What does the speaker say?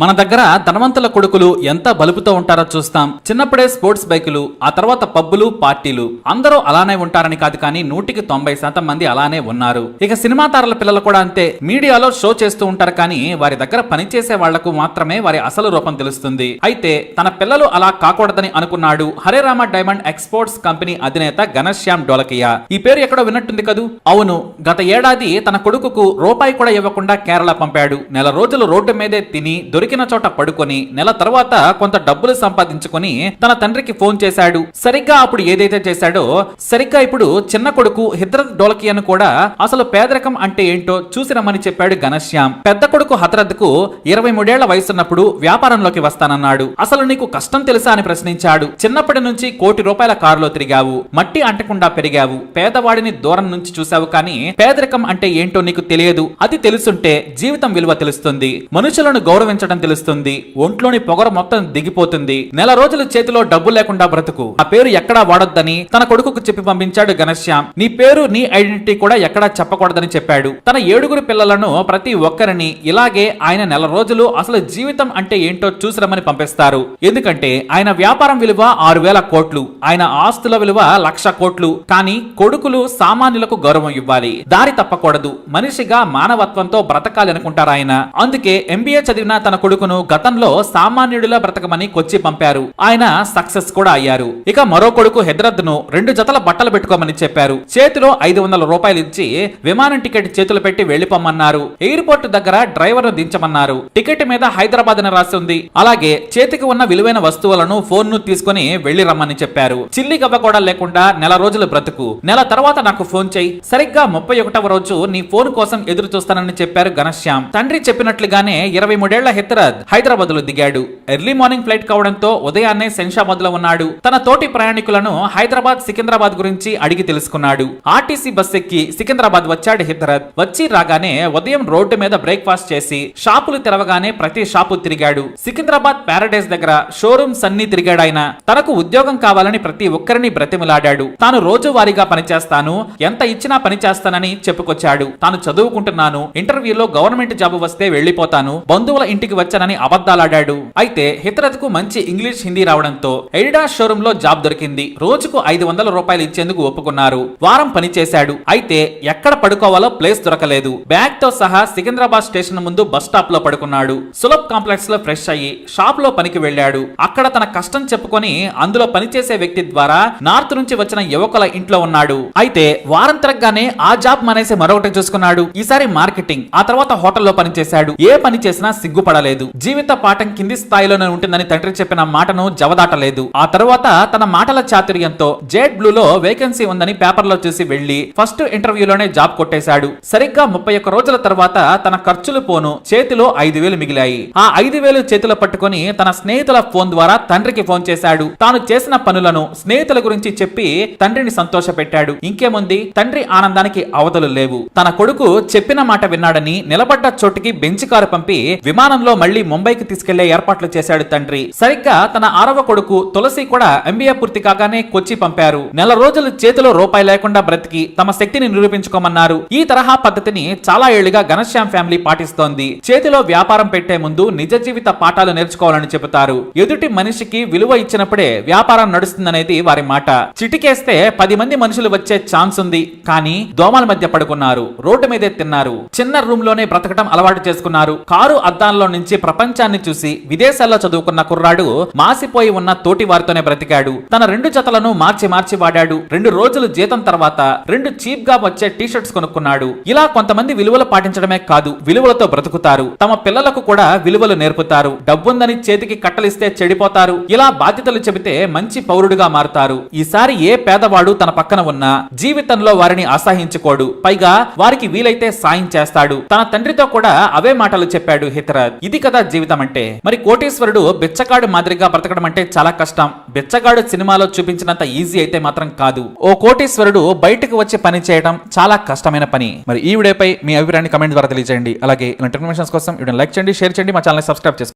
మన దగ్గర ధనవంతుల కొడుకులు ఎంత బలుపుతో ఉంటారో చూస్తాం. చిన్నప్పుడే స్పోర్ట్స్ బైకులు ఆ తర్వాత పబ్బులు పార్టీలు. అందరూ అలానే ఉంటారని కాదు కానీ నూటికి తొంభై శాతం మంది అలానే ఉన్నారు. ఇక సినిమా తారల పిల్లలు కూడా అంతే. మీడియాలో షో చేస్తూ ఉంటారు కానీ వారి దగ్గర పనిచేసే వాళ్ళకు మాత్రమే వారి అసలు రూపం తెలుస్తుంది. అయితే తన పిల్లలు అలా కాకూడదని అనుకున్నాడు Hare Rama diamond exports company అధినేత ఘనశ్యామ్ డోలకియా. ఈ పేరు ఎక్కడో విన్నట్టుంది కదూ? అవును గత ఏడాది తన కొడుకుకు రూపాయి కూడా ఇవ్వకుండా కేరళ పంపాడు. నెల రోజులు రోడ్డు మీదే తిని దొరికి దొరికిన చోట పడుకొని నెల తర్వాత కొంత డబ్బులు సంపాదించుకొని తన తండ్రికి ఫోన్ చేశాడు. సరిగ్గా అప్పుడు ఏదైతే చేశాడో సరిగ్గా ఇప్పుడు చిన్న కొడుకు హిద్రత్ డోలకియాను కూడా అసలు పేదరికం అంటే ఏంటో చూసిరమ్మని చెప్పాడు ఘనశ్యామ్. పెద్ద కొడుకు హతరద్కు ఇరవై మూడేళ్ళ వయసున్నప్పుడు వ్యాపారంలోకి వస్తానన్నాడు. అసలు నీకు కష్టం తెలుసా అని ప్రశ్నించాడు. చిన్నప్పటి నుంచి కోటి రూపాయల కారులో తిరిగావు. మట్టి అంటకుండా పెరిగావు. పేదవాడిని దూరం నుంచి చూశావు కానీ పేదరికం అంటే ఏంటో నీకు తెలియదు. అది తెలుసుంటే జీవితం విలువ తెలుస్తుంది. మనుషులను గౌరవించడం తెలుస్తుంది. ఒంట్లోని పొగర మొత్తం దిగిపోతుంది. నెల రోజులు చేతిలో డబ్బు లేకుండా బ్రతుకు. ఆ పేరు ఎక్కడా వాడొద్దని తన కొడుకుకు చెప్పి పంపించాడు ఘనశ్యామ్. నీ పేరు నీ ఐడెంటిటీ కూడా ఎక్కడా చెప్పకూడదని చెప్పాడు. తన ఏడుగురు పిల్లలను ప్రతి ఒక్కరిని ఇలాగే ఆయన నెల రోజులు అసలు జీవితం అంటే ఏంటో చూసిరమ్మని పంపిస్తారు. ఎందుకంటే ఆయన వ్యాపారం విలువ ఆరు వేల కోట్లు. ఆయన ఆస్తుల విలువ లక్ష కోట్లు. కానీ కొడుకులు సామాన్యులకు గౌరవం ఇవ్వాలి. దారి తప్పకూడదు. మనిషిగా మానవత్వంతో బ్రతకాలి అనుకుంటారు ఆయన. అందుకే ఎంబీఏ చదివిన తన కొడుకును గతంలో సామాన్యుడిలా బ్రతకమని కొచ్చి పంపారు. ఆయన సక్సెస్ కూడా అయ్యారు. ఇక మరో కొడుకు హెద్రద్ను రెండు జతల బట్టలు పెట్టుకోమని చెప్పారు. చేతిలో ఐదు వందల రూపాయలు ఇచ్చి విమానం టికెట్ చేతులు పెట్టి వెళ్ళిపోమన్నారు ఎయిర్పోర్ట్ దగ్గర డ్రైవర్ను దించమన్నారు. టికెట్ మీద హైదరాబాద్ అని రాసి ఉంది. అలాగే చేతికి ఉన్న విలువైన వస్తువులను ఫోన్ను తీసుకుని వెళ్ళి రమ్మని చెప్పారు. చిల్లి గవ్వ కూడా లేకుండా నెల రోజులు బ్రతుకు. నెల తర్వాత నాకు ఫోన్ చేయి. సరిగ్గా ముప్పై ఒకటవ రోజు నీ ఫోన్ కోసం ఎదురు చూస్తానని చెప్పారు ఘనశ్యామ్. తండ్రి చెప్పినట్లుగానే ఇరవై మూడేళ్ళ హిత్రద్ హైదరాబాద్. లో దిగాడు. ఎర్లీ మార్నింగ్ ఫ్లైట్ కావడంతో ఉదయాన్నే శంషాబాద్లో ఉన్నాడు. తన తోటి ప్రయాణికులను హైదరాబాద్ సికింద్రాబాద్ గురించి అడిగి తెలుసుకున్నాడు. ఆర్టీసీ బస్ ఎక్కి సికింద్రాబాద్ వచ్చాడు హిత్రద్ వచ్చి రాగానే ఉదయం రోడ్డు మీద బ్రేక్ఫాస్ట్ చేసి షాపులు తెరవగానే ప్రతి షాపు తిరిగాడు. సికింద్రాబాద్ ప్యారడైజ్ దగ్గర షోరూమ్స్ అన్ని తిరిగాడు ఆయన. తనకు ఉద్యోగం కావాలని ప్రతి ఒక్కరిని బ్రతిమలాడాడు. తాను రోజువారీగా పనిచేస్తాను. ఎంత ఇచ్చినా పనిచేస్తానని చెప్పుకొచ్చాడు. తాను చదువుకుంటున్నాను. ఇంటర్వ్యూలో గవర్నమెంట్ జాబ్ వస్తే వెళ్ళిపోతాను బంధువుల ఇంటికి వచ్చానని అబద్ధాలాడాడు. అయితే హితరత్కు మంచి ఇంగ్లీష్ హిందీ రావడంతో ఎడిడాస్ షోరూమ్లో జాబ్ దొరికింది. రోజుకు ఐదు వందల రూపాయలు ఇచ్చేందుకు ఒప్పుకున్నారు. వారం పని చేశాడు. అయితే ఎక్కడ పడుకోవాలో ప్లేస్ దొరకలేదు. బ్యాగ్తో సహా సికింద్రాబాద్ స్టేషన్ ముందు బస్ స్టాప్లో పడుకున్నాడు. సులభ్ కాంప్లెక్స్లో ఫ్రెష్ అయ్యి షాప్లో పనికి వెళ్ళాడు. అక్కడ తన కష్టం చెప్పుకొని అందులో పనిచేసే వ్యక్తి ద్వారా నార్త్ నుంచి వచ్చిన యువకుల ఇంట్లో ఉన్నాడు. అయితే వారం తిరగగానే ఆ జాబ్ మానేసి మరొకటి చూసుకున్నాడు. ఈసారి మార్కెటింగ్ ఆ తర్వాత హోటల్లో పనిచేశాడు. ఏ పని చేసినా సిగ్గుపడలేదు. దాటలేదు జీవిత పాఠం కింది స్థాయిలోనే ఉంటుందని తండ్రి చెప్పిన మాటను జవదాటలేదు. ఆ తర్వాత తన మాటల చాతుర్యంతో జేడ్ బ్లూ లో వేకెన్సీ ఉందని పేపర్లో చూసి వెళ్ళి ఫస్ట్ ఇంటర్వ్యూలోనే జాబ్ కొట్టేశాడు. సరిగ్గా ముప్పై ఒక్క రోజుల తర్వాత తన ఖర్చులు పోను చేతిలో ఐదు వేలు మిగిలాయి. ఆ ఐదు వేలు చేతిలో పట్టుకుని తన స్నేహితుల ఫోన్ ద్వారా తండ్రికి ఫోన్ చేశాడు. తాను చేసిన పనులను స్నేహితుల గురించి చెప్పి తండ్రిని సంతోషపెట్టాడు. ఇంకేముంది? తండ్రి ఆనందానికి అవతలు లేవు. తన కొడుకు చెప్పిన మాట విన్నాడని నిలబడ్డ చోటుకి బెంచ్ కారు పంపి విమానంలో మళ్ళీ ముంబైకి తీసుకెళ్ళే ఏర్పాట్లు చేశాడు తండ్రి. సరిగ్గా తన ఆరవ కొడుకు తులసి కూడా ఎంబీఏ పూర్తి కాగానే కొచ్చి పంపారు. నెల రోజులు చేతిలో రూపాయి లేకుండా బ్రతికి తమ శక్తిని నిరూపించుకోమన్నారు. ఈ తరహా పద్ధతిని చాలా ఏళ్ళుగా ఘనశ్యామ్ ఫ్యామిలీ పాటిస్తోంది. చేతిలో వ్యాపారం పెట్టే ముందు నిజ జీవిత పాఠాలు నేర్చుకోవాలని చెబుతారు. ఎదుటి మనిషికి విలువ ఇచ్చినప్పుడే వ్యాపారం నడుస్తుందనేది వారి మాట. చిటికేస్తే పది మంది మనుషులు వచ్చే ఛాన్స్ ఉంది. కానీ దోమల మధ్య పడుకున్నారు. రోడ్డు మీదే తిన్నారు. చిన్న రూమ్లోనే బ్రతకటం అలవాటు చేసుకున్నారు. కారు అద్దాల్లో నుంచి ప్రపంచాన్ని చూసి విదేశాల్లో చదువుకున్న కుర్రాడు మాసిపోయి ఉన్న తోటి వారితోనే బ్రతికాడు. తన రెండు జతలను మార్చి మార్చి వాడాడు. రెండు రోజులు జీతం తర్వాత రెండు చీప్గా వచ్చే టీషర్ట్స్ కొనుక్కున్నాడు. ఇలా కొంతమంది విలువలు పాటించడమే కాదు విలువలతో బ్రతుకుతారు. తమ పిల్లలకు కూడా విలువలు నేర్పుతారు. డబ్బుందని చేతికి కట్టలిస్తే చెడిపోతారు. ఇలా బాధ్యతలు చెబితే మంచి పౌరుడుగా మారుతారు. ఈసారి ఏ పేదవాడు తన పక్కన ఉన్నా జీవితంలో వారిని అసహించుకోడు పైగా వారికి వీలైతే సాయం చేస్తాడు. తన తండ్రితో కూడా అవే మాటలు చెప్పాడు హితరత్ ఇది కదా జీవితం అంటే? మరి కోటేశ్వరుడు బిచ్చగాడు మాదిరిగా బ్రతకడం అంటే చాలా కష్టం. బిచ్చగాడు సినిమాలో చూపించినంత ఈజీ అయితే మాత్రం కాదు. ఓ కోటేశ్వరుడు బయటకు వచ్చి పని చేయడం చాలా కష్టమైన పని. మరి ఈ వీడియోపై మీ అభిప్రాయాన్ని కమెంట్ ద్వారా తెలియజేయండి. అలాగే ఇలాంటి ఇన్ఫర్మేషన్స్ కోసం వీడియో లైక్ చేయండి షేర్ చేయండి మా ఛానల్ సబ్స్క్రైబ్ చేసుకోండి.